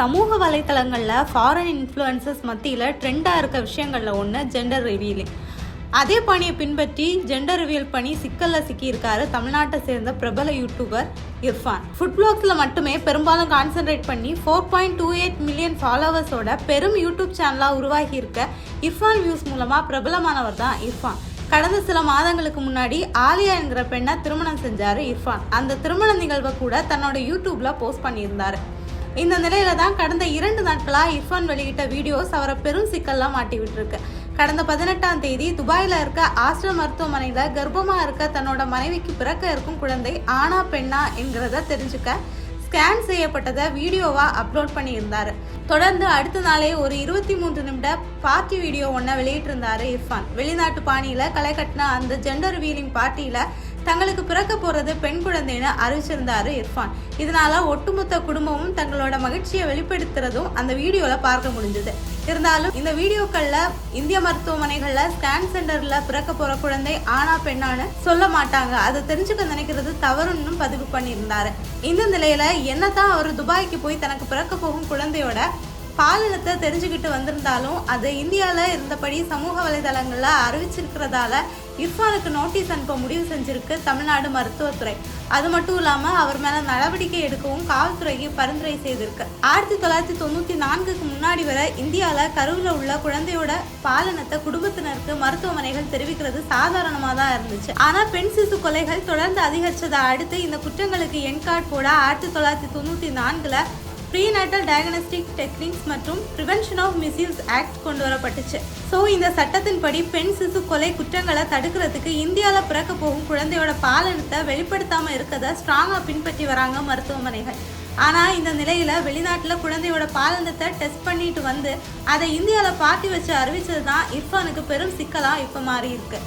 சமூக வலைத்தளங்களில் foreign influences மத்தியில் ட்ரெண்டாக இருக்க விஷயங்களில் ஒன்று ஜெண்டர் ரிவீலிங் அதே பணியை பின்பற்றி ஜெண்டர் ரிவியல் பண்ணி சிக்கலில் சிக்கியிருக்காரு தமிழ்நாட்டை சேர்ந்த பிரபல யூடியூபர் இர்ஃபான். ஃபுட் பிளாக்ஸில் மட்டுமே பெரும்பாலும் கான்சென்ட்ரேட் பண்ணி four point two eight million ஃபாலோவர்ஸோட பெரும் யூடியூப் சேனலாக உருவாகி இருக்க இர்ஃபான் வியூஸ் மூலமாக பிரபலமானவர் தான் இர்ஃபான். கடந்த சில மாதங்களுக்கு முன்னாடி ஆலியா என்கிற பெண்ணை திருமணம் செஞ்சார் இர்ஃபான். அந்த திருமண நிகழ்வை கூட தன்னோட யூடியூப்ல போஸ்ட் பண்ணியிருந்தாரு. இந்த நிலையில தான் கடந்த இரண்டு நாட்களா இர்ஃபான் வெளியிட்ட வீடியோஸ் அவரை பெரும் சிக்கல்லாம் மாட்டி விட்டுருக்கு கடந்த பதினெட்டாம் தேதி துபாயில் இருக்க ஆஸ்ட்ரல் மருத்துவமனையில் கர்ப்பமாக இருக்க தன்னோட மனைவிக்கு பிறக்க இருக்கும் குழந்தை ஆனா பெண்ணா என்கிறத தெரிஞ்சுக்க ஸ்கேன் செய்யப்பட்டதை வீடியோவாக அப்லோட் பண்ணியிருந்தார். தொடர்ந்து அடுத்த நாளே ஒரு இருபத்தி மூன்று நிமிட பார்ட்டி வீடியோ ஒன்றை வெளியிட்டிருந்தார் இர்ஃபான். வெளிநாட்டு பாணியில் களை கட்டின அந்த ஜெண்டர் வீலிங் பார்ட்டியில் தங்களுக்கு பிறக்க போறது பெண் குழந்தைன்னு அறிவிச்சிருந்தாரு இர்ஃபான். இதனால ஒட்டுமொத்த குடும்பமும் தங்களோட மகிழ்ச்சியை வெளிப்படுத்துறதும் அந்த வீடியோல பார்க்க முடிஞ்சது. இருந்தாலும் இந்த வீடியோக்கள்ல இந்திய மருத்துவமனைகள்ல ஸ்கேன் சென்டர்ல பிறக்க போற குழந்தை ஆனா பெண்ணான்னு சொல்ல மாட்டாங்க. அதை தெரிஞ்சுக்க நினைக்கிறது தவறுன்னு பதிவு பண்ணியிருந்தாரு. இந்த நிலையில என்னதான் அவர் துபாய்க்கு போய் தனக்கு பிறக்க போகும் குழந்தையோட பாலினத்தை தெரிஞ்சுக்கிட்டு வந்திருந்தாலும் அது இந்தியாவில் இருந்தபடி சமூக வலைதளங்களில் அறிவிச்சிருக்கிறதால இர்ஃபானுக்கு நோட்டீஸ் அனுப்ப முடிவு செஞ்சிருக்கு தமிழ்நாடு மருத்துவத்துறை. அது மட்டும் இல்லாமல் அவர் மேலே நடவடிக்கை எடுக்கவும் காவல்துறைக்கு பரிந்துரை செய்திருக்கு. ஆயிரத்தி தொள்ளாயிரத்தி தொண்ணூற்றி நான்குக்கு முன்னாடி வரை இந்தியாவில் கருவில் உள்ள குழந்தையோட பாலினத்தை குடும்பத்தினருக்கு மருத்துவமனைகள் தெரிவிக்கிறது சாதாரணமாக தான் இருந்துச்சு. ஆனால் பெண் சிசு கொலைகள் தொடர்ந்து அதிகரித்ததை அடுத்து இந்த குற்றங்களுக்கு என்கார்ட் போட ஆயிரத்தி தொள்ளாயிரத்தி தொண்ணூற்றி நான்கில் ப்ரீநேட்டல் டயக்னஸ்டிக் டெக்னிக்ஸ் மற்றும் ப்ரிவென்ஷன் ஆஃப் மிஸ்யூஸ் ஆக்ட் கொண்டு வரப்பட்டுச்சு ஸோ இந்த சட்டத்தின்படி பெண் சிசு கொலை குற்றங்களை தடுக்கிறதுக்கு இந்தியாவில் பிறக்க போகும் குழந்தையோட பாலனத்தை வெளிப்படுத்தாமல் இருக்கதை ஸ்ட்ராங்காக பின்பற்றி வராங்க மருத்துவமனைகள். ஆனால் இந்த நிலையில் வெளிநாட்டில் குழந்தையோட பாலனத்தை டெஸ்ட் பண்ணிட்டு வந்து அதை இந்தியாவில் பாட்டி வச்சு அறிவிச்சது தான் இர்ஃபானுக்கு பெரும் சிக்கலாக இப்போ மாறி இருக்கு